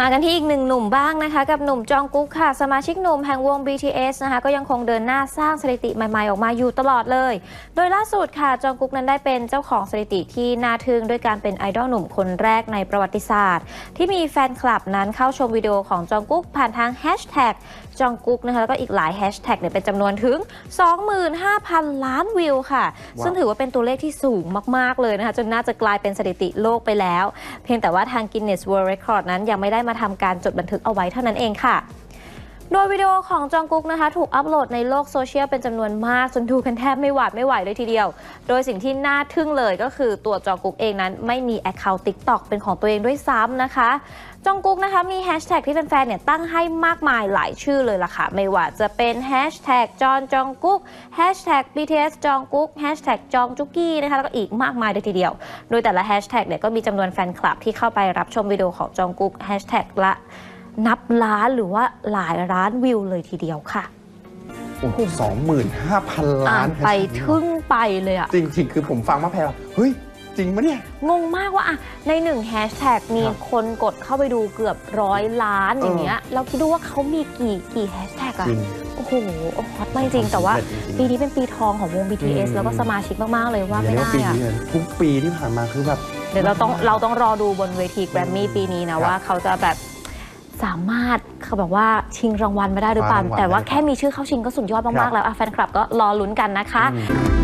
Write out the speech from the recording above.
มากันที่อีกหนึ่งหนุ่มบ้างนะคะ กับหนุ่มจองกุ๊กค่ะ สมาชิกหนุ่มแห่งวง BTS นะคะ ก็ยังคงเดินหน้าสร้างสถิติใหม่ๆ ออกมาอยู่ตลอดเลย โดยล่าสุดค่ะ จองกุ๊กนั้นได้เป็นเจ้าของสถิติที่น่าทึ่งด้วยการเป็นไอดอลหนุ่มคนแรกในประวัติศาสตร์ ที่มีแฟนคลับนั้นเข้าชมวิดีโอของจองกุ๊กผ่านทางแฮชแท็กจองกุ๊กนะคะแล้วก็อีกหลายแฮชแท็กเนี่ยเป็นจำนวนถึง 25,000 ล้านวิวค่ะ ซึ่งถือว่าเป็นตัวเลขที่สูงมากๆเลยนะคะจนน่าจะกลายเป็นสถิติโลกไปแล้ว เพียงแต่ว่าทาง Guinness World Record นั้นยังไม่ได้มาทำการจดบันทึกเอาไว้เท่านั้นเองค่ะ โดยวิดีโอของจองกุ๊กนะคะ ถูกอัปโหลดในโลกโซเชียลเป็นจำนวนมาก จนดูกันแทบไม่หวาดไม่ไหวเลยทีเดียว โดยสิ่งที่น่าทึ่งเลยก็คือตัวจองกุ๊กเองนั้น ไม่มี Account TikTok เป็นของตัวเองด้วยซ้ำนะคะ จองกุ๊กนะคะมีแฮชแท็กที่แฟนๆเนี่ยตั้งให้มากมายหลายชื่อเลยล่ะค่ะ ไม่ว่าจะเป็นแฮชแท็กจอนจองกุ๊กแฮชแท็ก BTS จองกุ๊กแฮชแท็กจองจุกกี้นะคะแล้วก็อีกมากมายเลยทีเดียว โดยแต่ละแฮชแท็กเนี่ยก็มีจำนวนแฟนคลับที่เข้าไปรับชมวิดีโอของจองกุ๊กแฮชแท็กละ นับล้านหรือว่าหลายล้านวิวเลยทีเดียวค่ะโอ้สองหมื่นห้าพันอ่าล้านนไปทึ่งไปเลยอะจริง ๆ คือผมฟังมาแพรวเฮ้ย จริงปะเนี่ย งงมากว่าอะในหนึ่งแฮชแท็กมีครับคนกดเข้าไปดูเกือบร้อยล้านเออออย่างเงี้ยเราคิดดูว่าเขามีกี่กี่แฮชแท็กอะจริงโอ้โหฮอตมากจริง แต่ว่าสำเร็จจริงๆปีนี้เป็นปีทองของวง BTS อืมแล้วก็สมาชิกมาก ๆ เลยว่าไม่เรียได้ปีอะนี้เลยทุกปีที่ผ่านมาคือแบบเดี๋ยวเราต้องเราต้องรอดูบนเวทีแกรมมี่ปีนี้นะครับว่าเขาจะแบบ สามารถเขาแบบว่าชิงรางวัลมาได้หรือเปล่าคว้ารางวัลแต่ว่าได้แค่มีชื่อเข้าชิงก็สุดยอดครัมากบๆแล้วอะแฟนคลับก็รอลุ้นกันนะคะอืม